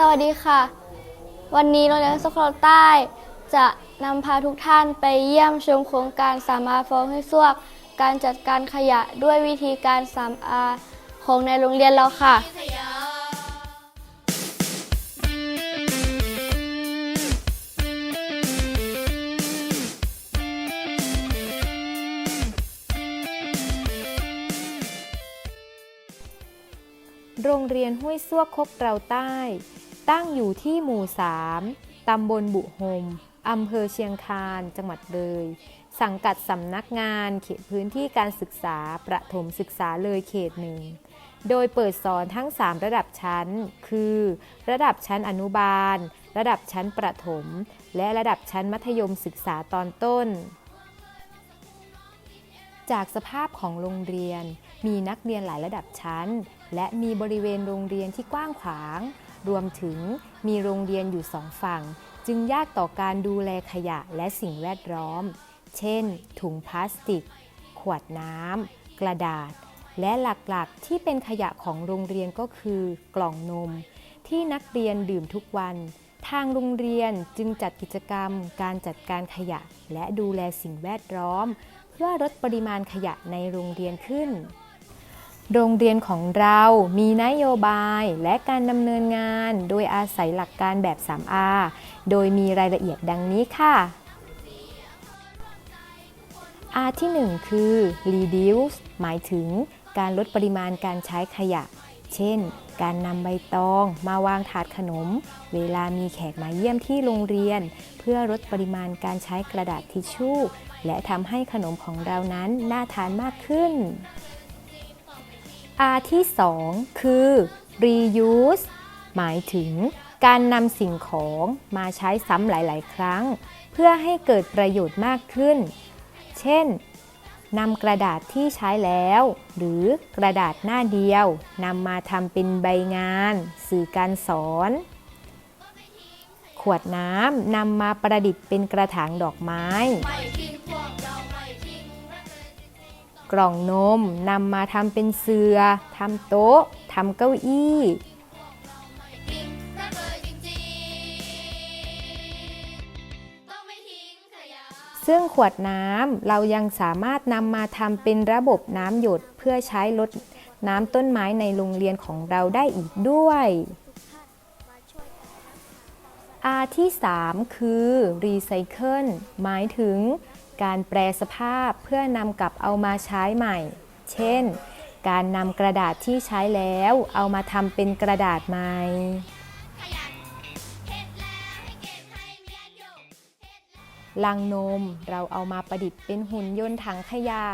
สวัสดีค่ะ วันนี้โรงเรียนสโคลใต้ จะนำพาทุกท่านไปเยี่ยมชมโครงการสามอาฟองให้ซวก การจัดการขยะด้วยวิธีการสามอาของในโรงเรียนเราค่ะ โรงเรียนห้วยซ่วกคกเราใต้ ตั้งอยู่ที่หมู่ 3 ตำบลบุโฮมอำเภอเชียงคาน จังหวัดเลย สังกัดสำนักงานเขตพื้นที่การศึกษาประถมศึกษาเลยเขตหนึ่ง โดยเปิดสอนทั้ง 3 ระดับชั้น คือ ระดับชั้นอนุบาล ระดับชั้นประถม และระดับชั้นมัธยมศึกษาตอนต้น จากสภาพของโรงเรียน มีนักเรียนหลายระดับชั้น และมีบริเวณโรงเรียนที่กว้างขวาง รวมถึงมีโรงเรียนอยู่สองฝั่ง จึงยากต่อการดูแลขยะและสิ่งแวดล้อม เช่น ถุงพลาสติก ขวดน้ำ กระดาษ และหลักๆ ที่เป็นขยะของโรงเรียนก็คือกล่องนม ที่นักเรียนดื่มทุกวัน ทางโรงเรียนจึงจัดกิจกรรม การจัดการขยะ และดูแลสิ่งแวดล้อม เพื่อลดปริมาณขยะในโรงเรียนขึ้น โรงเรียนของเรามีนโยบายและการดำเนินงาน โดยอาศัยหลักการแบบ 3R โดยมีรายละเอียดดังนี้ค่ะ R ที่ 1 คือ reduce หมายถึงการลดปริมาณการใช้ขยะ เช่น การนำใบตองมาวางถาดขนม เวลามีแขกมาเยี่ยมที่โรงเรียน เพื่อลดปริมาณการใช้กระดาษทิชชู่ และทำให้ขนมของเรานั้นน่าทานมากขึ้น R ที่ 2 คือ reuse หมายถึงการนำสิ่งของมาใช้ซ้ำหลาย ๆ ครั้ง เพื่อให้เกิดประโยชน์มากขึ้น เช่นนำกระดาษที่ใช้แล้ว หรือกระดาษหน้าเดียวนำมาทำเป็นใบงาน สื่อการสอน ขวดน้ำนำมาประดิษฐ์เป็นกระถางดอกไม้ กล่องนมนำมาทำเป็นเสือทำโต๊ะทำเก้าอี้ซึ่งขวดน้ำเรายังสามารถนำมาทำเป็นระบบน้ำหยดเพื่อใช้ลดน้ำต้นไม้ในโรงเรียนของเราได้อีกด้วย R ที่ 3 คือ Recycle หมายถึง การแปรสภาพเพื่อนำกลับเอามาใช้ใหม่ เช่น การนำกระดาษที่ใช้แล้วเอามาทำเป็นกระดาษใหม่ลังนมเราเอามาประดิษฐ์เป็นหุ่นยนต์ถังขยะ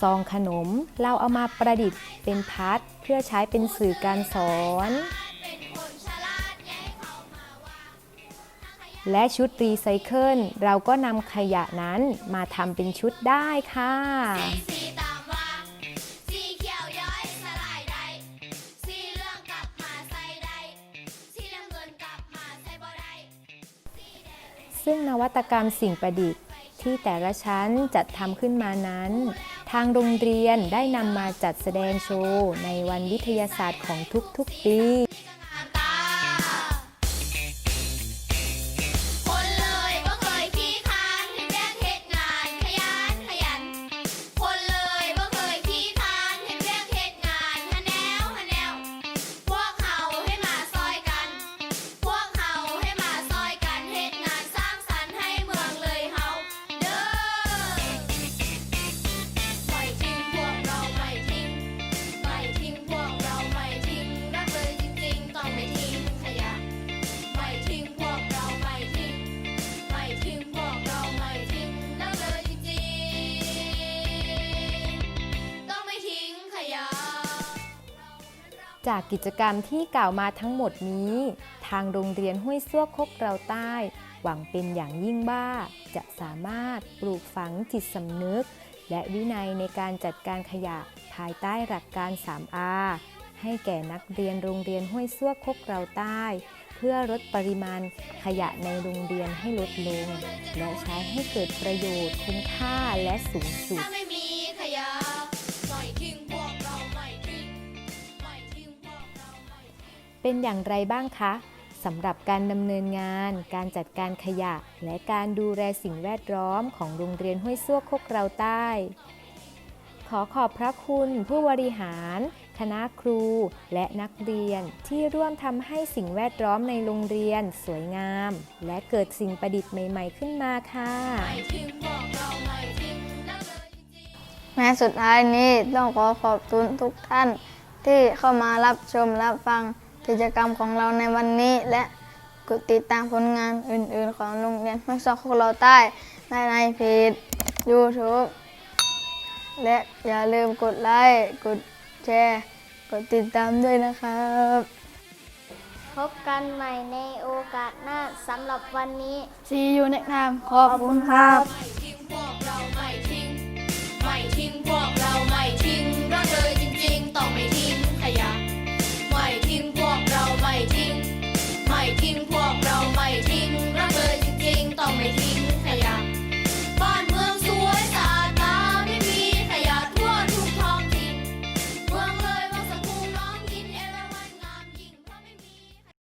ซองขนมเราเอามาประดิษฐ์เป็นพัดเพื่อใช้เป็นสื่อการสอน และชุดรีไซเคิลเราก็นำขยะนั้นมาทำเป็นชุดได้ค่ะเส้นนาใส่บ่ได้ซึ่งนวัตกรรมสิ่งประดิษฐ์ที่แต่ละชั้นจัดทำขึ้นมานั้น ทางโรงเรียนได้นำมาจัดแสดงโชว์ในวันวิทยาศาสตร์ของทุกๆปี จากกิจกรรมที่กล่าวมาทั้งหมดนี้ ทางโรงเรียนห้วยซ่วคกเราใต้ หวังเป็นอย่างยิ่งว่า จะสามารถปลูกฝังจิตสำนึก และวินัยในการจัดการขยะภายใต้หลักการ 3R ให้แก่นักเรียนโรงเรียนห้วยซ่วคกเราใต้ เพื่อลดปริมาณขยะในโรงเรียนให้ลดลง และใช้ให้เกิดประโยชน์คุ้มค่าและสูงสุด เป็นอย่างไรบ้างคะสำหรับการดำเนินงาน การจัดการขยะ และการดูแลสิ่งแวดล้อมของโรงเรียนห้วยซวกโคกเราใต้ ขอขอบพระคุณผู้บริหาร คณะครู และนักเรียนที่ร่วมทำให้สิ่งแวดล้อมในโรงเรียน สวยงาม และเกิดสิ่งประดิษฐ์ใหม่ ๆ ขึ้นมาค่ะไม่ทิ้งพวกเราไม่ทิ้งเราเลยจริงๆแม้สุดท้ายนี้ต้องขอขอบคุณทุกท่านที่เข้ามารับชมรับฟัง กิจกรรมของเราในวันนี้ และกดติดตามผลงานอื่น ๆ ของโรงเรียนห้วยซอกของเราใต้ได้ในเพจ YouTube และอย่าลืมกดไลค์กดแชร์ กดติดตามด้วยนะครับ พบกันใหม่ในโอกาสหน้าสำหรับวันนี้ See you next time ขอบคุณครับไม่ทิ้งพวก